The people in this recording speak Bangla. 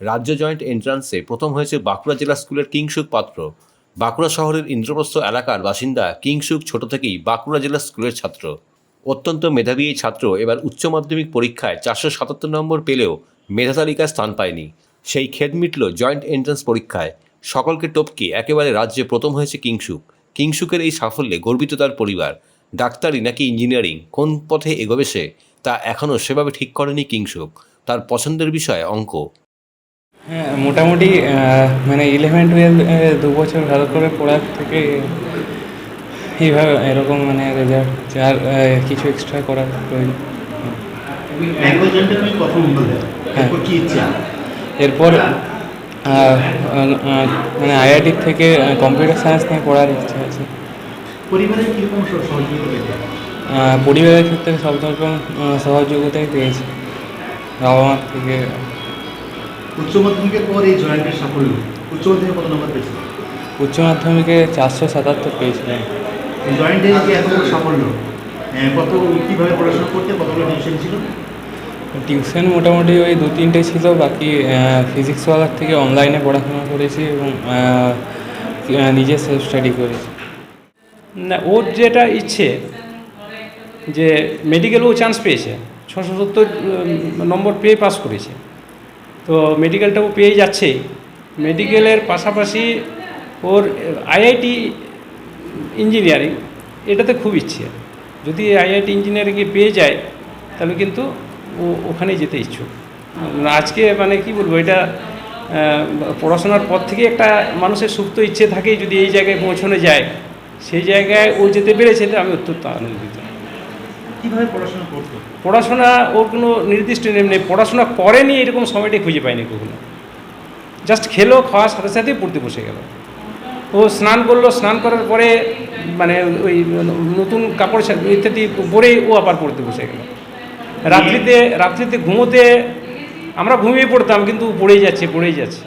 রাজ্য জয়েন্ট এন্ট্রান্সে প্রথম হয়েছে বাঁকুড়া জেলা স্কুলের কিংসুক পাত্র। বাঁকুড়া শহরের ইন্দ্রপ্রস্থ এলাকার বাসিন্দা কিংসুক ছোট থেকেই বাঁকুড়া জেলা স্কুলের ছাত্র। অত্যন্ত মেধাবী এই ছাত্র এবার উচ্চ মাধ্যমিক পরীক্ষায় চারশো সাতাত্তর নম্বর পেলেও মেধা তালিকায় স্থান পায়নি। সেই খেদ মিটল জয়েন্ট এন্ট্রান্স পরীক্ষায়। সকলকে টপকে একেবারে রাজ্যে প্রথম হয়েছে কিংসুক। কিংসুকের এই সাফল্যে গর্বিত তার পরিবার। ডাক্তারি নাকি ইঞ্জিনিয়ারিং, কোন পথে এগোবে সে তা এখনও সেভাবে ঠিক করেনি কিংসুক। তার পছন্দের বিষয় অঙ্ক। হ্যাঁ মোটামুটি মানে ইলেভেন টুয়েলভ দু বছর ভালো করে পড়ার থেকে এইভাবে এরকম মানে রেজাল্ট আর কিছু এক্সট্রা করার প্রয়োজন। হ্যাঁ। এরপর মানে আইআইটির থেকে কম্পিউটার সায়েন্স নিয়ে পড়ার ইচ্ছা আছে। পরিবারের কীরকম পরিবারের ক্ষেত্রে সব রকম সহযোগিতাই পেয়েছি। বাবা মার থেকে উচ্চ মাধ্যমিকের পর এই জয়েন্টের সাফল্য উচ্চ মাধ্যমিকে কত নম্বর পেয়েছিল উচ্চ মাধ্যমিকে চারশো সাতাত্তর পেয়েছিলাম জয়েন্টের যে এত বড় সাফল্য? কত কীভাবে পড়াশোনা করতে কতগুলো টিউশন ছিল? টিউশন মোটামুটি ওই দু তিনটে ছিল বাকি ফিজিক্সওয়ালার থেকে অনলাইনে পড়াশোনা করেছি এবং নিজে সেলফ স্টাডি করেছি। না ওর যেটা ইচ্ছে যে মেডিকেলেও চান্স পেয়েছে ছশো সত্তর নম্বর পেয়ে পাস করেছে। তো মেডিকেলটাও পেয়ে যাচ্ছে। মেডিকেলের পাশাপাশি ওর আইআইটি ইঞ্জিনিয়ারিং, এটাতে খুব ইচ্ছে। যদি আইআইটি ইঞ্জিনিয়ারিংয়ে পেয়ে যায়, তাহলে কিন্তু ও ওখানে যেতে ইচ্ছুক। আজকে মানে কি বলব, এটা পড়াশোনার পর থেকে একটা মানুষের সুপ্ত ইচ্ছে থাকে যদি এই জায়গায় পৌঁছানো যায়। সেই জায়গায় ও যেতে পেরেছে, আমি অত্যন্ত আনন্দিত। কীভাবে পড়াশোনা করতো? পড়াশোনা, ওর কোনো নির্দিষ্ট নেম নেই। পড়াশোনা করেনি, এরকম সময়টাই খুঁজে পায়নি কখনো। জাস্ট খেলো খাওয়ার সাথে সাথে পড়তে বসে গেল। ও স্নান করল, স্নান করার পরে মানে ওই নতুন কাপড় ইত্যাদি পরেই ও আবার পড়তে বসে গেল। রাত্রিতে রাত্রিতে ঘুমোতে আমরা ঘুমিয়ে পড়তাম, কিন্তু পড়েই যাচ্ছে পড়েই যাচ্ছে।